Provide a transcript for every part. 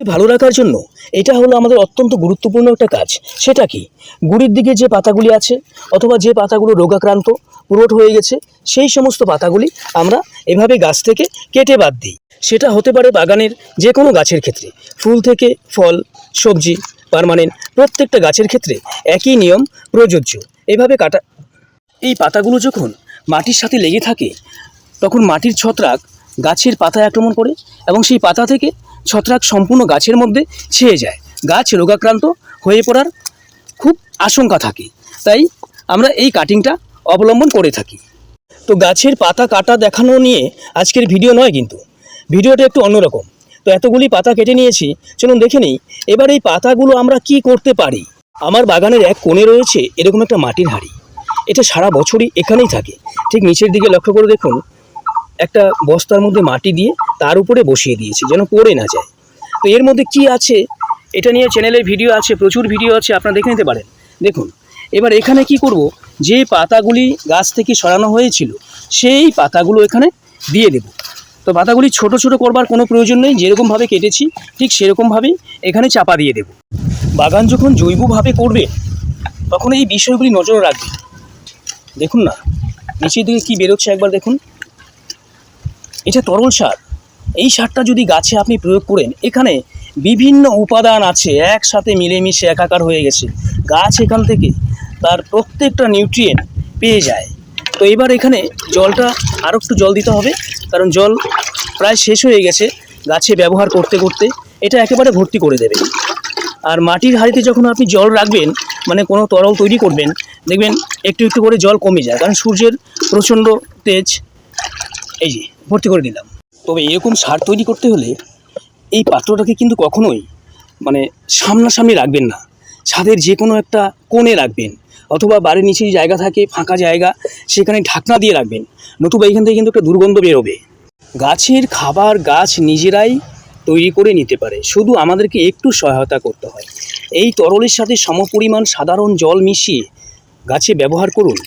ভালো রাখার জন্য এটা হলো আমাদের অত্যন্ত গুরুত্বপূর্ণ একটা কাজ। সেটা কি? গুড়ির দিকে যে পাতাগুলি আছে অথবা যে পাতাগুলো রোগাক্রান্ত, পুরোট হয়ে গেছে, সেই সমস্ত পাতাগুলি আমরা এভাবে গাছ থেকে কেটে বাদ দিই। সেটা হতে পারে বাগানের যে কোনো গাছের ক্ষেত্রে। ফুল থেকে ফল, সবজি, পার্মানেন্ট প্রত্যেকটা গাছের ক্ষেত্রে একই নিয়ম, প্রযোজ্য। এভাবে কাটা এই পাতাগুলো যখন মাটির সাথে লেগে থাকে, তখন মাটির ছত্রাক গাছের পাতায় আক্রমণ করে এবং সেই পাতা থেকে ছত্রাক সম্পূর্ণ গাছের মধ্যে ছেয়ে যায়। গাছ রোগাক্রান্ত হয়ে পড়ার খুব আশঙ্কা থাকে। তাই আমরা এই কাটিংটা অবলম্বন করে থাকি। তো গাছের পাতা কাটা দেখানো নিয়ে আজকের ভিডিও নয় কিন্তু। ভিডিওটা একটু অন্যরকম। তো এতগুলি পাতা কেটে নিয়েছি। চলুন দেখে নিই। এবার এই পাতাগুলো আমরা কি করতে পারি? আমার বাগানের এক কোণে রয়েছে এরকম একটা মাটির হাঁড়ি। এটা সারা বছরই এখানেই থাকে। ঠিক নিচের দিকে লক্ষ্য করে দেখুন একটা বস্তার মধ্যে মাটি দিয়ে তার উপরে বসিয়ে দিয়েছে, যেন পড়ে না যায়। তো এর মধ্যে কি আছে? এটা নিয়ে চ্যানেলের ভিডিও আছে, প্রচুর ভিডিও আছে, আপনারা দেখে নিতে পারেন। দেখুন, এবার এখানে কি করব? যে পাতাগুলি গাছ থেকে সরানো হয়েছিল, সেই পাতাগুলো এখানে দিয়ে দেব। তো পাতাগুলি ছোট ছোট করবার কোনো প্রয়োজন নেই, যেরকমভাবে কেটেছি, ঠিক সেরকমভাবেই এখানে চাপা দিয়ে দেব। বাগান যখন জৈবভাবে করবে, তখন এই বিষয়গুলি নজর রাখবে। দেখুন না, নিচের দিকে কী বেরোচ্ছে একবার দেখুন। এটা তরল সার, এই সারটা যদি গাছে আপনি প্রয়োগ করেন, এখানে বিভিন্ন উপাদান আছে একসাথে মিলেমিশে একাকার হয়ে গেছে। গাছ এখান থেকে তার প্রত্যেকটা নিউট্রিয়েন্ট পেয়ে যায়। তো এবার এখানে জলটা আরও একটু জল দিতে হবে, কারণ জল প্রায় শেষ হয়ে গেছে গাছে ব্যবহার করতে করতে। এটা একেবারে ভর্তি করে দেবে। আর মাটির হাঁড়িতে যখন আপনি জল রাখবেন মানে কোনো তরল তৈরি করবেন, দেখবেন একটু একটু করে জল কমে যায়, কারণ সূর্যের প্রচণ্ড তেজ এই যে, ভর্তি করে নিলাম। তবে এরকম সার তৈরি করতে হলে এই পাত্রটাকে কিন্তু কখনোই মানে সামনাসামনি রাখবেন না। ছাদের যে কোনো একটা কোণে রাখবেন অথবা বাড়ির নিচে জায়গা থাকে, ফাঁকা জায়গা, সেখানে ঢাকনা দিয়ে রাখবেন। নতুবা এখান থেকে কিন্তু একটা দুর্গন্ধ বেরোবে। গাছের খাবার গাছ নিজেরাই তৈরি করে নিতে পারে। শুধু আমাদেরকে একটু সহায়তা করতে হয়। এই তরলের সাথে সমপরিমাণ সাধারণ জল মিশিয়ে গাছে ব্যবহার করুন।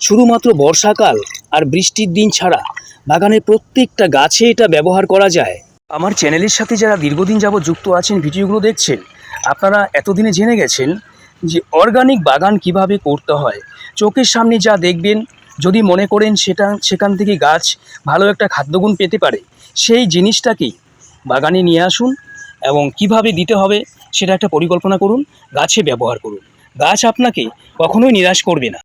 শুধুমাত্র বর্ষাকাল আর বৃষ্টির দিন ছাড়া বাগানের প্রত্যেকটা গাছে এটা ব্যবহার করা যায়। আমার চ্যানেলের সাথে যারা দীর্ঘদিন যাবৎ যুক্ত আছেন, ভিডিওগুলো দেখছেন, আপনারা এতদিনে জেনে গেছেন যে অর্গানিক বাগান কীভাবে করতে হয়। চোখের সামনে যা দেখবেন, যদি মনে করেন সেটা, সেখান থেকে গাছ ভালো একটা খাদ্যগুণ পেতে পারে, সেই জিনিসটাকেই বাগানে নিয়ে আসুন এবং কীভাবে দিতে হবে সেটা একটা পরিকল্পনা করুন, গাছে ব্যবহার করুন। গাছ আপনাকে কখনোই নিরাশ করবে না।